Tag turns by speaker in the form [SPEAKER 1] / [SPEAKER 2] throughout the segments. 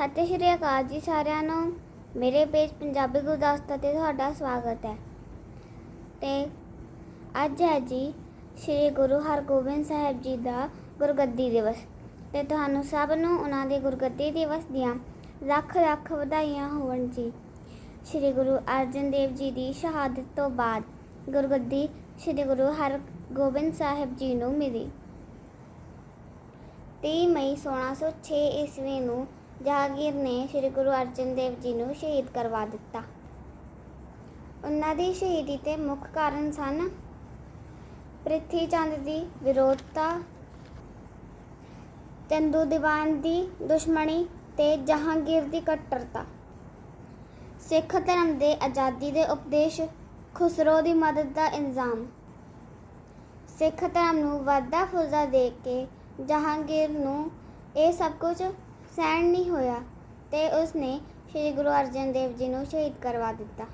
[SPEAKER 1] ਸਤਿ ਸ਼੍ਰੀ ਅਕਾਲ ਜੀ ਸਾਰਿਆਂ ਨੂੰ। ਮੇਰੇ ਪੇਜ ਪੰਜਾਬੀ ਗੁਰਦਾਸਤਾ ਤੇ ਤੁਹਾਡਾ ਸਵਾਗਤ ਹੈ। ਤੇ ਅੱਜ ਹੈ ਜੀ ਸ੍ਰੀ ਗੁਰੂ ਹਰਗੋਬਿੰਦ ਸਾਹਿਬ ਜੀ ਦਾ ਗੁਰਗੱਦੀ ਦਿਵਸ। ਤੇ ਤੁਹਾਨੂੰ ਸਭ ਨੂੰ ਉਹਨਾਂ ਦੇ ਗੁਰਗੱਦੀ ਦਿਵਸ ਦੀਆਂ ਲੱਖ ਲੱਖ ਵਧਾਈਆਂ ਹੋਣ ਜੀ। ਸ੍ਰੀ ਗੁਰੂ ਅਰਜਨ ਦੇਵ ਜੀ ਦੀ ਸ਼ਹਾਦਤ ਤੋਂ ਬਾਅਦ ਗੁਰਗੱਦੀ ਸ੍ਰੀ ਗੁਰੂ ਹਰਗੋਬਿੰਦ ਸਾਹਿਬ ਜੀ ਨੂੰ ਮਿਲੀ। 30 ਮਈ 1606 ਈਸਵੀ ਨੂੰ ਜਹਾਂਗੀਰ ਨੇ ਸ੍ਰੀ ਗੁਰੂ ਅਰਜਨ ਦੇਵ ਜੀ ਨੂੰ ਸ਼ਹੀਦ ਕਰਵਾ ਦਿੱਤਾ। ਉਹਨਾਂ ਦੀ ਸ਼ਹੀਦੀ ਤੇ ਮੁੱਖ ਕਾਰਨ ਸਨ ਪ੍ਰਿਥੀ ਚੰਦ ਦੀ ਵਿਰੋਧਤਾ, ਚੰਦੂ ਦੀਵਾਨ ਦੀ ਦੁਸ਼ਮਣੀ ਤੇ ਜਹਾਂਗੀਰ ਦੀ ਕੱਟੜਤਾ ਸਿੱਖ ਧਰਮ ਦੇ ਆਜ਼ਾਦੀ ਦੇ ਉਪਦੇਸ਼ ਖੁਸਰੋ ਦੀ ਮਦਦ ਦਾ ਇਲਜ਼ਾਮ। ਸਿੱਖ ਧਰਮ ਨੂੰ ਵਾਧਾ ਫੁੱਲਦਾ ਦੇ ਕੇ ਜਹਾਂਗੀਰ ਨੂੰ ਇਹ ਸਭ ਕੁਝ ਸਹਿਣ ਨਹੀਂ ਹੋਇਆ ਤੇ ਉਸਨੇ ਸ੍ਰੀ ਗੁਰੂ ਅਰਜਨ ਦੇਵ ਜੀ ਨੂੰ ਸ਼ਹੀਦ ਕਰਵਾ ਦਿੱਤਾ।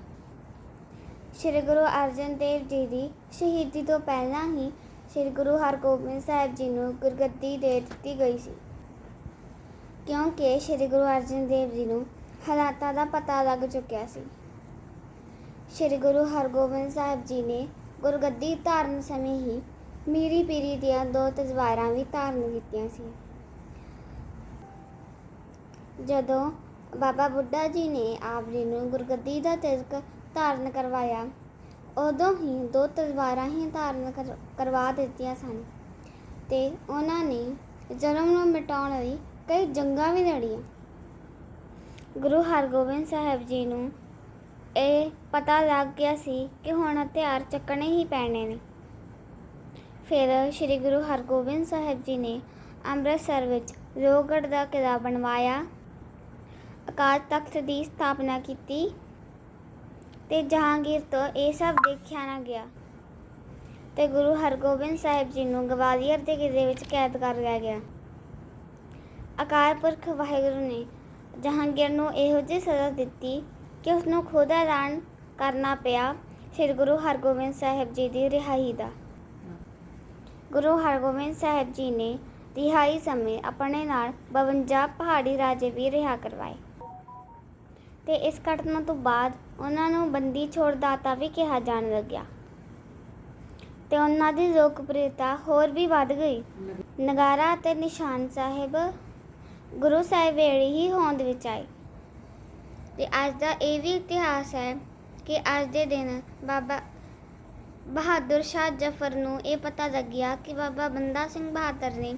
[SPEAKER 1] ਸ੍ਰੀ ਗੁਰੂ ਅਰਜਨ ਦੇਵ ਜੀ ਦੀ ਸ਼ਹੀਦੀ ਤੋਂ ਪਹਿਲਾਂ ਹੀ ਸ੍ਰੀ ਗੁਰੂ ਹਰਗੋਬਿੰਦ ਸਾਹਿਬ ਜੀ ਨੂੰ ਗੁਰਗੱਦੀ ਦੇ ਦਿੱਤੀ ਗਈ ਸੀ। ਕਿਉਂਕਿ ਸ੍ਰੀ ਗੁਰੂ ਅਰਜਨ ਦੇਵ ਜੀ ਨੂੰ ਹਾਲਾਤਾਂ ਦਾ ਪਤਾ ਲੱਗ ਚੁੱਕਿਆ ਸੀ। ਸ੍ਰੀ ਗੁਰੂ ਹਰਗੋਬਿੰਦ ਸਾਹਿਬ ਜੀ ਨੇ ਗੁਰਗੱਦੀ ਧਾਰਨ ਸਮੇਂ ਹੀ ਮੀਰੀ ਪੀਰੀ ਦੀਆਂ ਦੋ ਤਜਵਾਰਾਂ ਵੀ ਧਾਰਨ ਕੀਤੀਆਂ ਸੀ। ਜਦੋਂ ਬਾਬਾ ਬੁੱਢਾ ਜੀ ਨੇ ਆਪ ਜੀ ਨੂੰ ਗੁਰਗੱਦੀ ਦਾ ਤਿਲਕ ਧਾਰਨ ਕਰਵਾਇਆ, ਉਦੋਂ ਹੀ ਦੋ ਤਲਵਾਰਾਂ ਹੀ ਧਾਰਨ ਕਰ- ਕਰਵਾ ਦਿੱਤੀਆਂ ਸਨ ਤੇ ਉਹਨਾਂ ਨੇ ਜਨਮ ਨੂੰ ਮਿਟਾਉਣ ਲਈ ਕਈ ਜੰਗਾਂ ਵੀ ਲੜੀਆਂ। ਗੁਰੂ ਹਰਗੋਬਿੰਦ ਸਾਹਿਬ ਜੀ ਨੂੰ ਇਹ ਪਤਾ ਲੱਗ ਗਿਆ ਸੀ ਕਿ ਹੁਣ ਹਥਿਆਰ ਚੱਕਣੇ ਹੀ ਪੈਣੇ ਨੇ। ਫਿਰ ਸ੍ਰੀ ਗੁਰੂ ਹਰਗੋਬਿੰਦ ਸਾਹਿਬ ਜੀ ਨੇ ਅੰਮ੍ਰਿਤਸਰ ਵਿੱਚ ਲੋਹਗੜ੍ਹ ਦਾ ਕਿਲ੍ਹਾ ਬਣਵਾਇਆ ਅਕਾਲ ਤਖਤ ਦੀ ਸਥਾਪਨਾ ਕੀਤੀ ਤੇ ਜਹਾਂਗੀਰ ਤੋਂ ਇਹ ਸਭ ਦੇਖਿਆ ਨਾ ਗਿਆ। ਤੇ ਗੁਰੂ ਹਰਗੋਬਿੰਦ ਸਾਹਿਬ ਜੀ ਨੂੰ ਗਵਾਲੀਅਰ ਦੇ ਕਿਲ੍ਹੇ ਵਿੱਚ ਕੈਦ ਕਰ ਲਿਆ ਗਿਆ। ਅਕਾਲ ਪੁਰਖ ਵਾਹਿਗੁਰੂ ਨੇ ਜਹਾਂਗੀਰ ਨੂੰ ਇਹੋ ਜਿਹੀ ਸਜ਼ਾ ਦਿੱਤੀ ਕਿ ਉਸ ਨੂੰ ਖੁਦ ਐਲਾਨ ਕਰਨਾ ਪਿਆ ਸ੍ਰੀ ਗੁਰੂ ਹਰਗੋਬਿੰਦ ਸਾਹਿਬ ਜੀ ਦੀ ਰਿਹਾਈ ਦਾ। ਗੁਰੂ ਹਰਗੋਬਿੰਦ ਸਾਹਿਬ ਜੀ ਨੇ ਰਿਹਾਈ ਸਮੇਂ ਆਪਣੇ ਨਾਲ 52 ਪਹਾੜੀ ਰਾਜੇ ਵੀ ਰਿਹਾ ਕਰਵਾਏ। ਤੇ ਇਸ ਘਟਨਾ ਤੋਂ ਬਾਅਦ ਉਹਨਾਂ ਨੂੰ ਬੰਦੀ ਛੋੜਦਾਤਾ ਵੀ ਕਿਹਾ ਜਾਣ ਲੱਗਿਆ। ਤੇ ਉਹਨਾਂ ਦੀ ਲੋਕਪ੍ਰਿਯਤਾ ਹੋਰ ਵੀ ਵੱਧ ਗਈ। ਨਗਾਰਾ ਅਤੇ ਨਿਸ਼ਾਨ ਸਾਹਿਬ ਗੁਰੂ ਸਾਹਿਬ ਵੇਲੇ ਹੀ ਹੋਂਦ ਵਿੱਚ ਆਏ। ਤੇ ਅੱਜ ਦਾ ਇਹ ਵੀ ਇਤਿਹਾਸ ਹੈ ਕਿ ਅੱਜ ਦੇ ਦਿਨ ਬਾਬਾ ਬਹਾਦਰ ਸ਼ਾਹ ਜ਼ਫਰ ਨੂੰ ਇਹ ਪਤਾ ਲੱਗਿਆ ਕਿ ਬਾਬਾ ਬੰਦਾ ਸਿੰਘ ਬਹਾਦਰ ਨੇ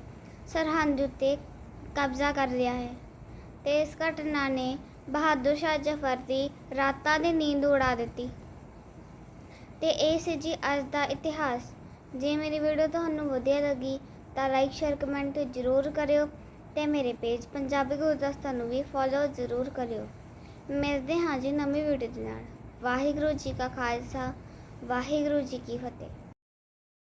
[SPEAKER 1] ਸਰਹੰਦ ਉੱਤੇ ਕਬਜ਼ਾ ਕਰ ਲਿਆ ਹੈ। ਤੇ ਇਸ ਘਟਨਾ ਨੇ ਬਹਾਦਰ ਸ਼ਾਹ ਜ਼ਫਰ ਦੀ ਰਾਤਾਂ ਦੀ ਨੀਂਦ ਉਡਾ ਦਿੱਤੀ। ਤੇ ਇਹ ਸੀ ਜੀ ਅੱਜ ਦਾ ਇਤਿਹਾਸ। ਜੇ ਮੇਰੀ ਵੀਡੀਓ ਤੁਹਾਨੂੰ ਵਧੀਆ ਲੱਗੀ ਤਾਂ ਲਾਈਕ ਸ਼ੇਅਰ ਕਮੈਂਟ ਜ਼ਰੂਰ ਕਰਿਓ ਤੇ ਮੇਰੇ ਪੇਜ ਪੰਜਾਬੀ ਗੁਰਦਸਤਾ ਨੂੰ ਵੀ ਫੋਲੋ ਜ਼ਰੂਰ ਕਰਿਓ। ਮਿਲਦੇ ਹਾਂ ਜੀ ਨਵੀਂ ਵੀਡੀਓ ਦੇ ਨਾਲ। ਵਾਹਿਗੁਰੂ ਜੀ ਕਾ ਖਾਲਸਾ, ਵਾਹਿਗੁਰੂ ਜੀ ਕੀ ਫਤਿਹ।